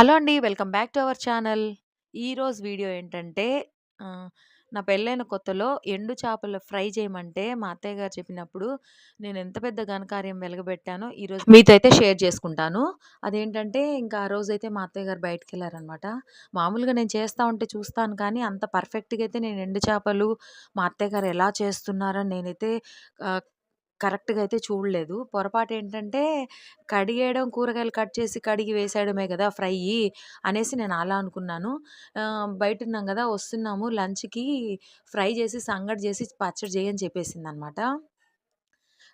Hello అండి. Welcome back to our channel. ఈరోజు video ఏంటంటే నా పెళ్ళైన కొత్తలో ఎండు చేపలు ఫ్రై చేయమంటే మా అత్తయ్య గారు చెప్పినప్పుడు నేను ఎంత పెద్ద ఘనకార్యం వెలగబెట్టానో ఈరోజు మీతో అయితే షేర్ చేసుకుంటాను. అదేంటంటే ఇంకా ఆ రోజైతే మా అత్తయ్య గారు బయటికెళ్ళారనమాట. మామూలుగా నేను చేస్తా ఉంటే చూస్తాను కానీ అంత పర్ఫెక్ట్‌గా అయితే నేను ఎండు చేపలు మా అత్తయ్య గారు ఎలా చేస్తున్నారని నేనైతే కరెక్ట్‌గా అయితే చూడలేదు. పొరపాటు ఏంటంటే కడిగేయడం, కూరగాయలు కట్ చేసి కడిగి వేసేయడమే కదా ఫ్రై అనేసి నేను అలా అనుకున్నాను. బయట ఉన్నాం కదా వస్తున్నాము లంచ్‌కి ఫ్రై చేసి, సంగటి చేసి, పచ్చడి చేయని చెప్పేసింది అనమాట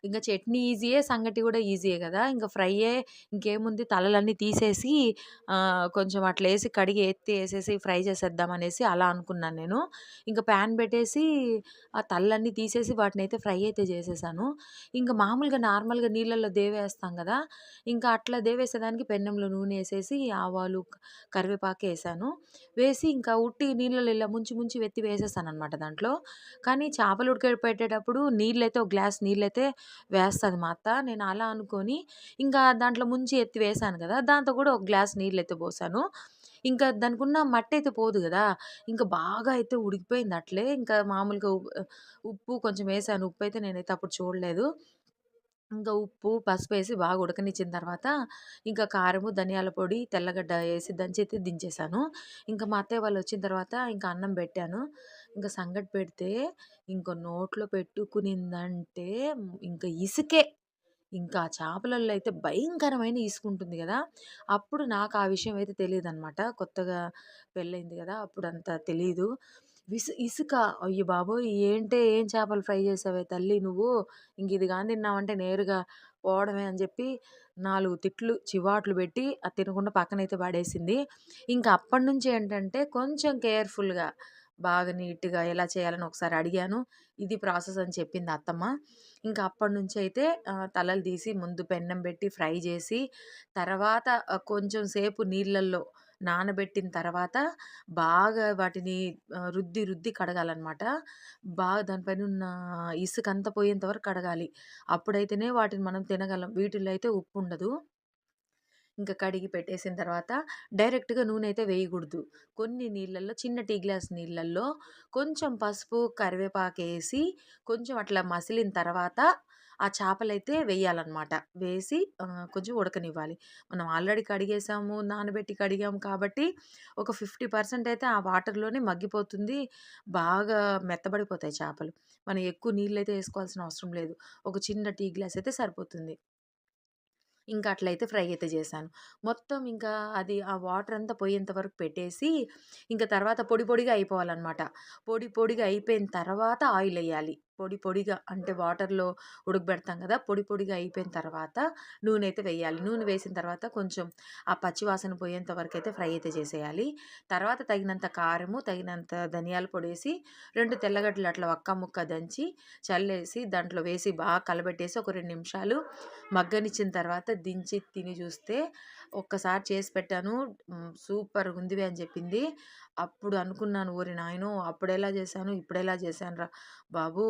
ఇంకా చట్నీ ఈజీయే, సంగటి కూడా ఈజీయే కదా ఇంకా ఫ్రైయే ఇంకేముంది తలలన్నీ తీసేసి కొంచెం అట్లా వేసి కడిగి ఎత్తి వేసేసి ఫ్రై చేసేద్దాం అనేసి అలా అనుకున్నాను నేను. ఇంకా ప్యాన్ పెట్టేసి ఆ తలలన్నీ తీసేసి వాటిని అయితే ఫ్రై అయితే చేసేసాను. ఇంకా మామూలుగా నార్మల్‌గా నీళ్ళల్లో దేవేస్తాం కదా ఇంకా అట్లా దేవేసేదానికి పెన్నంలో నూనె వేసేసి ఆవాలు, కరివేపాకేసాను. వేసి ఇంకా ఉట్టి నీళ్ళలో ఇలా ముంచి ముంచి వెత్తి వేసేసాననమాట దాంట్లో. కానీ చేపలు ఉడకబెట్టేటప్పుడు నీళ్ళైతే ఒక గ్లాస్ నీళ్ళైతే వేస్తుంది మా అత్త. నేను అలా అనుకొని ఇంకా దాంట్లో ముంచి ఎత్తి వేశాను కదా దాంతో కూడా ఒక గ్లాస్ నీళ్ళు ఎత్తి పోసాను. ఇంకా దానికున్న మట్టయితే పోదు కదా ఇంకా బాగా అయితే ఉడికిపోయింది అట్లే. ఇంకా మామూలుగా ఉప్పు కొంచెం వేసాను ఉప్పు అయితే నేనైతే అప్పుడు చూడలేదు. ఇంకా ఉప్పు, పసుపు వేసి బాగా ఉడకనిచ్చిన తర్వాత ఇంకా కారము, ధనియాల పొడి, తెల్లగడ్డ వేసి దంచైతే దించేశాను ఇంకా మా అత్తయ్య వాళ్ళు వచ్చిన తర్వాత ఇంకా అన్నం పెట్టాను. ఇంకా సంగటి పెడితే ఇంకా నోట్లో పెట్టుకునిందంటే ఇంకా ఇసుకే. ఇంకా చేపలలో అయితే భయంకరమైన ఇసుకుంటుంది కదా! అప్పుడు నాకు ఆ విషయం అయితే తెలియదు అనమాట కొత్తగా పెళ్ళైంది కదా! అప్పుడు అంత తెలియదు విసు ఇసుక అయ్య బాబోయ్! ఏంటే ఏం చేపలు ఫ్రై చేసావే తల్లి నువ్వు? ఇంక ఇది గాని తిన్నావంటే నేరుగా పోవడమే అని చెప్పి నాలుగు తిట్లు, చివాట్లు పెట్టి అది తినకుండా పక్కనైతే పడేసింది. ఇంక అప్పటినుంచి ఏంటంటే కొంచెం కేర్‌ఫుల్‌గా బాగా నీట్‌గా ఎలా చేయాలని ఒకసారి అడిగాను. ఇది ప్రాసెస్ అని చెప్పింది అత్తమ్మ. ఇంక అప్పటినుంచయితే ఆహ్, తలలు తీసి ముందు పెన్నం పెట్టి ఫ్రై చేసి తర్వాత ఆహ్, కొంచెం సేపు నీళ్ళల్లో నానబెట్టిన తర్వాత బాగా వాటిని రుద్ది రుద్ది కడగాలనమాట. బాగా దానిపైనున్న ఇసుకంతా పోయేంత వరకు కడగాలి. అప్పుడైతేనే వాటిని మనం తినగలం. వీటిల్లో అయితే ఉప్పు ఉండదు ఇంకా కడిగి పెట్టేసిన తర్వాత డైరెక్ట్‌గా నూనె అయితే వేయకూడదు కొన్ని నీళ్ళల్లో చిన్న టీ గ్లాస్ నీళ్ళల్లో కొంచెం పసుపు, కరివేపాకు వేసి కొంచెం అట్లా మసిలిన తర్వాత ఆ చేపలైతే వేయాలనమాట. వేసి కొంచెం ఉడకనివ్వాలి. మనం ఆల్రెడీ కడిగేసాము, నానబెట్టి కడిగాము కాబట్టి ఒక 50% అయితే ఆ వాటర్‌లోనే మగ్గిపోతుంది. బాగా మెత్తబడిపోతాయి చేపలు. మనం ఎక్కువ నీళ్ళు అయితే వేసుకోవాల్సిన అవసరం లేదు. ఒక చిన్న టీ గ్లాస్ అయితే సరిపోతుంది. ఇంకా అట్లయితే ఫ్రై అయితే చేశాను. మొత్తం ఇంకా అది ఆ వాటర్ అంతా పోయేంత వరకు పెట్టేసి ఇంకా తర్వాత పొడి పొడిగా అయిపోవాలనమాట. పొడి పొడిగా అయిపోయిన తర్వాత ఆయిల్ వేయాలి పొడి పొడిగా అంటే వాటర్‌లో ఉడకబెడతాం గదా! పొడి పొడిగా అయిపోయిన తర్వాత నూనె అయితే వేయాలి. నూనె వేసిన తర్వాత కొంచెం ఆ పచ్చి వాసన పోయేంత వరకైతే ఫ్రై అయితే చేసేయాలి. తర్వాత తగినంత కారము, తగినంత ధనియాల పొడేసి 2 తెల్లగడ్డలు అట్లా వక్క ముక్క దంచి చల్లేసి దాంట్లో వేసి బాగా కలబెట్టేసి ఒక 2 నిమిషాలు మగ్గనిచ్చిన తర్వాత దించి తిని చూస్తే ఒక్కసారి చేసి పెట్టాను. హ్మ్. సూపర్‌గుందివే అని చెప్పింది. అప్పుడు అనుకున్నాను ఓరి నాయనో! అప్పుడెలా చేశాను, ఇప్పుడెలా చేశానురా బాబు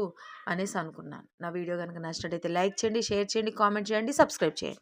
అనేసి అనుకున్నాను. నా వీడియో కనుక నచ్చినట్టయితే లైక్ చేయండి, షేర్ చేయండి, కామెంట్ చేయండి, సబ్స్క్రైబ్ చేయండి.